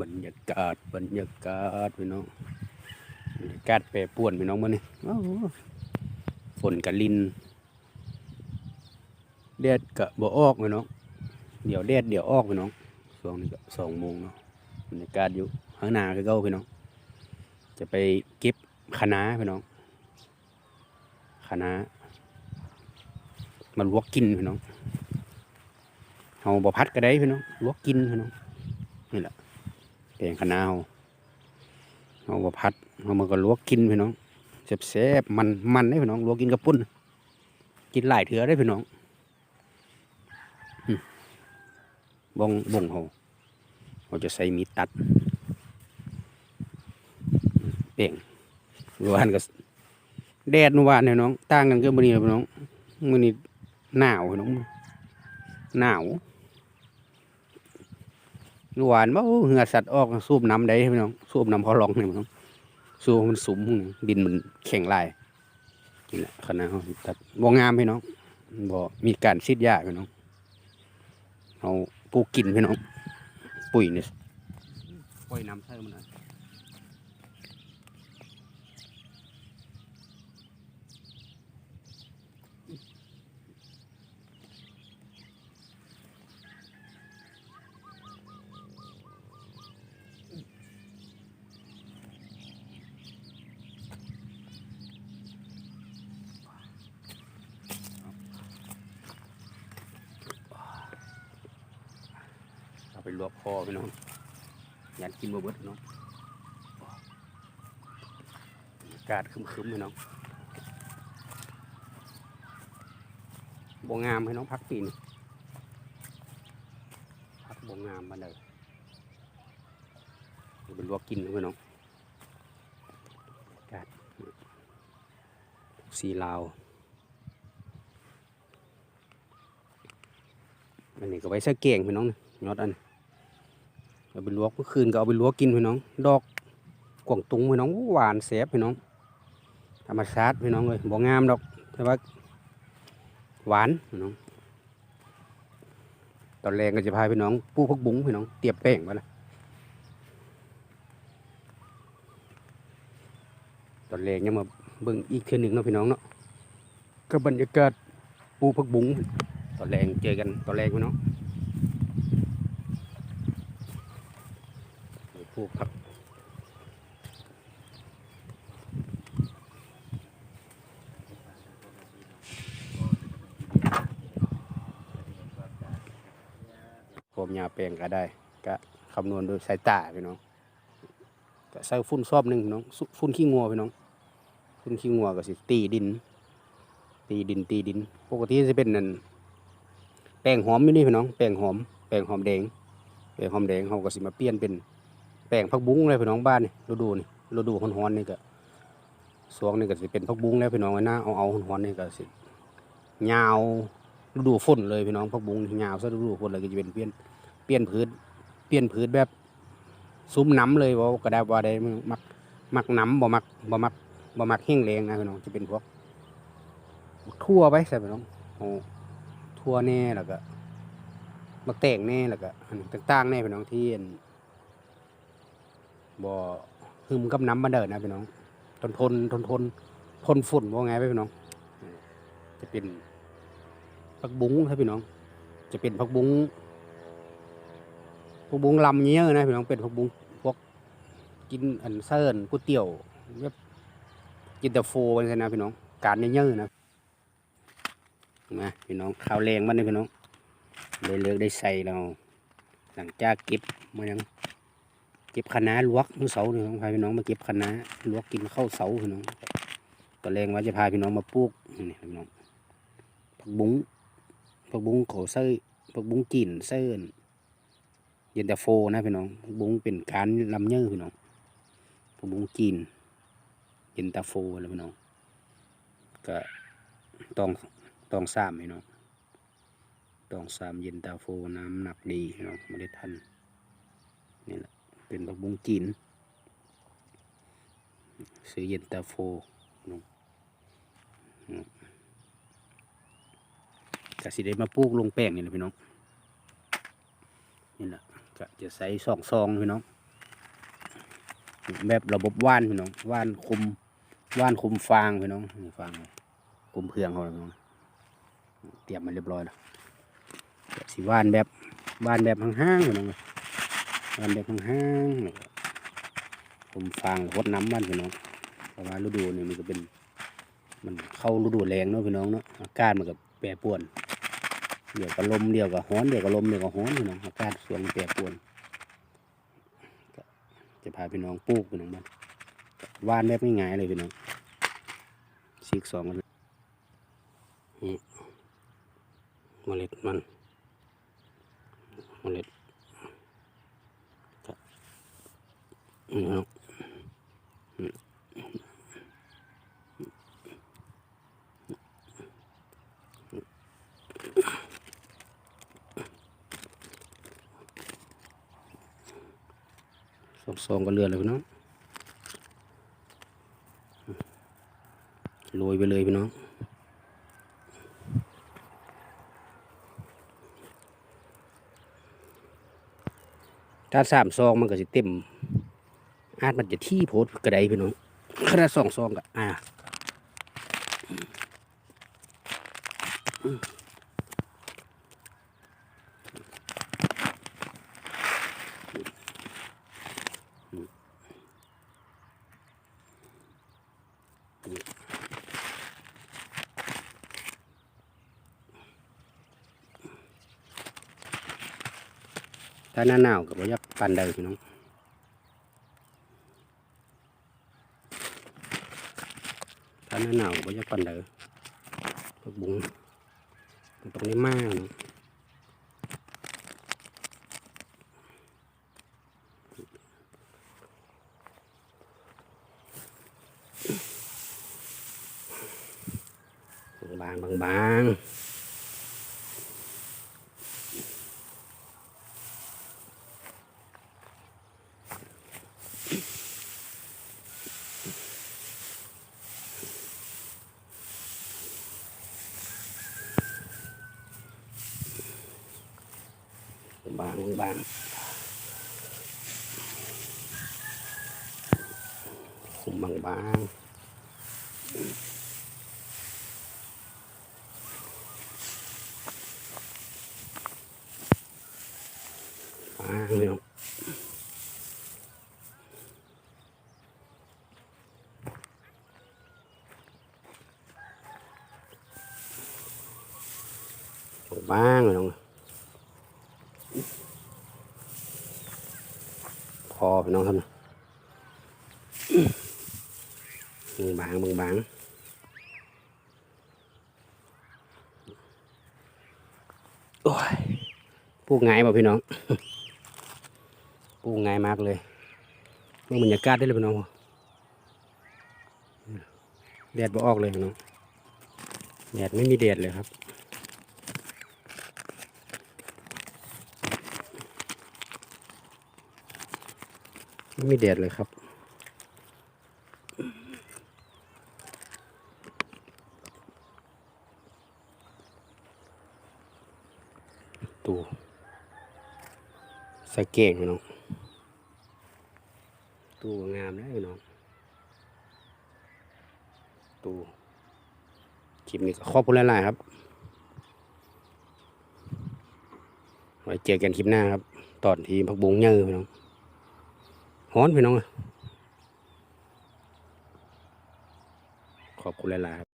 บรรยากาศบรรยากาศพี่น้องบรรยากาศแปรปวนพี่น้องมันนี่โอ้โหฝนกะลินแดดกะบ่ออกพี่น้องเดี๋ยวแดดเดี๋ยวออกพี่น้องช่วงนี้ก็สองโมงเนาะบรรยากาศอยู่ข้างหน้าคือเก่าพี่น้องจะไปเก็บคะพี่น้องคะน้ามันลวกกินพี่น้องเอาบ่พัดก็ได้พี่น้องลวกกินพี่น้องนี่แหละ แกงคะน้าเอาเอาบ่พัดเอามันก็ลวกกินพี่น้องแซ่บๆมันมันได้พี่น้องลวกกินกับปุ้น กินหลายเถื่อได้พี่น้องบงบงเขาเขาจะใส่มีดตัดเป่งเมื่อวนก็แดดเมื่อวานเนี่ยน้องต่างกันก็มื่อนี้เลยพี่น้องมื่อนี้หนาวพี่น้องหนาว หวานว่าเหงื่อสัตว์ออกสูบน้ำได้พี่น้องสูบน้ำพอลองเนี่ยพี่น้องสูบมันสุมดินมันแข็งลายนี่แหละคณะเขาตัดบ่งามพี่น้องบ่มีการซีดยาพี่น้องเอาปลูกกินพี่น้องปุ๋ยเนี่ยปล่อยน้ำเท่ามันหน่อย ลวกคอพี่น้องยันกินบ่เบิดพี่น้องอากาศคึมๆพี่น้องบ่งามพี่น้องพักปีนพักบ่งามมาเลยเอาไปลวกกินพี่น้องอากาศสีลาวอันนี้ก็ไว้ใส่เก่งพี่น้องยอดอัน เอาไปลวกเมื่อคืนก็เอาไปลวกกินพี่น้อง ดอกกวางตุงพี่น้องหวานแสบพี่น้องธรรมชาติพี่น้องเลยบ่งามดอกแต่ว่าหวานพี่น้องตอนแรกก็จะพาพี่น้องปูพักบุ้งพี่น้องเตรียมแป้งมาละตอนแรกยังมาเบิ่งอีกเทื่อหนึ่งเนาะพี่น้องเนาะก็บรรยากาศปูพักบุ้งตอนแรงเจอกันตอนแรงพี่น้อง ผูครับผมยาแปลงก็ได้ก็คำนวณโดยสายตาพี่น้องก็ใส่ฟุ้นซอบหนึ่งพี่น้องฟุ้นขี้งัวพี่น้องฟุ้นขี้งัวก็สิตีดิน ตีดินตีดิน ปกติจะเป็นนั่นแป้งหอมอยู่นี่พี่น้องแป้งหอมแป้งหอมแดงแป้งหอมแดงเขาก็สิมาเปลี่ยนเป็น แป้งผักบุ้งเลยพี่น้องบ้านนี่ฤดูนี่ฤดูร้อนๆนี่ก็สวงนี่ก็สิเป็นผักบุ้งแล้วพี่น้องหน้าเอาเอาร้อนๆนี่ก็สิยาวฤดูฝนเลยพี่น้องผักบุ้งยาวซะฤดูฝนเลยก็จะเป็นเปลี่ยนเปลี่ยนพืชเปลี่ยนพืชแบบซุ้มน้ำเลยว่ากระดาว่าได้มักมักน้ำบ่มักบ่มักบ่มักแห้งแรงนะพี่น้องจะเป็นพวกทั่วไปใส่พี่น้องเอาทั่วแน่แล้วก็มักแต่งแน่แล้วก็อันต่างๆแน่พี่น้องที่อัน บ่หึมกับน้ำมาเดินนะพี่น้องทนทนทนทนทนฝุ่นว่าไงไปพี่น้อง จะเป็นผักบุ้งครับพี่น้อง จะเป็นผักบุ้งผักบุ้งลำเงี้ยนะพี่น้องเป็นผักบุ้งพวกกินอันเซิร์นก๋วยเตี๋ยวแบบกินแต่โฟกันใช่นะพี่น้อง การเงี้ยนะมาพี่น้องข้าวแรงมันนี่พี่น้องได้เลือกได้ใส่เรา หลังจากเก็บมายัง เก็บคณะลวกมือเสาร์นี่น้องพาพี่น้องมาเก็บคณะลวกกินข้าวเสาพี่น้องตอนแรงว่าจะพาพี่น้องมาปลูกนี่พี่น้องผักบุ้งผักบุ้งขอเส้ผักบุ้งกินเส้นเย็นตาโฟนะพี่น้องผักบุ้งเป็นการลำเนื้อพี่น้องผักบุ้งกินเย็นตาโฟแล้วพี่น้องก็ต้องตองสามพี่น้องตองสามเย็นตาโฟน้ำหนักดีพี่น้องเมล็ดพันนี่แหละ เป็นผักบุ้งจีน ซื้อเย็นตาโฟพี่น้องอืมกสิได้มาปลูกลงแป้งนี่แหละพี่น้อง นี่แหละก็จะใส่สองซองพี่น้อง แบบระบบว่านพี่น้องว่านคุมว่านคุมฟางพี่น้องนี่ฟางคุมเพืองเขาพี่น้องเตรียมมาเรียบร้อยแล้วสีว่านแบบว่านแบบห่างๆพี่น้องว่านแบบห่างๆนี่มฟางรดน้ำมันพี่น้องเพราะว่าฤดูนี่มันก็เป็น มันเข้าฤดูแรงเนาะพี่น้องเนาะอากาศมันก็แปรปรวนเดี๋ยวก็ลมเดี๋ยวก็ฮ้อนเดี๋ยวก็ลมเดี๋ยวก็ฮ้อนพี่น้องอากาศส่วนแปรปรวนจะพาพี่น้องปลูกพี่น้องมันว่านแบบง่ายๆเลยพี่น้องซีกสองกันนี่เมล็ดมันเมล็ด นี่เนาะอืมสองสองก็เลือเลยพี่น้องโรยไปเลยพี่น้องถ้าสามซองมันก็จะเต็ม อาจมันจะที่โพดกระไดพี่น้องขนาดสองซองก็อ่าถ้าหน้าหนาวก็บ่อยากปันได้พี่น้อง ถ้า หน้าหนาวก็บ่ยากปันเด้ผักบุ้งตรงนี้มากนะบางบางบาง บางบางคุมบาง บางบางเลยเนาะบางเลยเนาะพอพี่น้องครับนะบางบางบางบางโอ้ยปูง่ายป่ะพี่น้องปูง่ายมากเลยมันบรรยากาศได้เลยพี่น้องแดดบ่ออกเลยพี่น้องแดดไม่มีแดดเลยครับ ไม่มีแดดเลยครับตูใส่เก่งน้องตูงามนะพี่น้องตูคลิปนี้ก็ขอบคุณหลายๆครับไว้เจอกันคลิปหน้าครับ ตอนที่พักบุงเยอน้อง ฮ้อนพี่น้อง ขอบคุณหลายๆครับ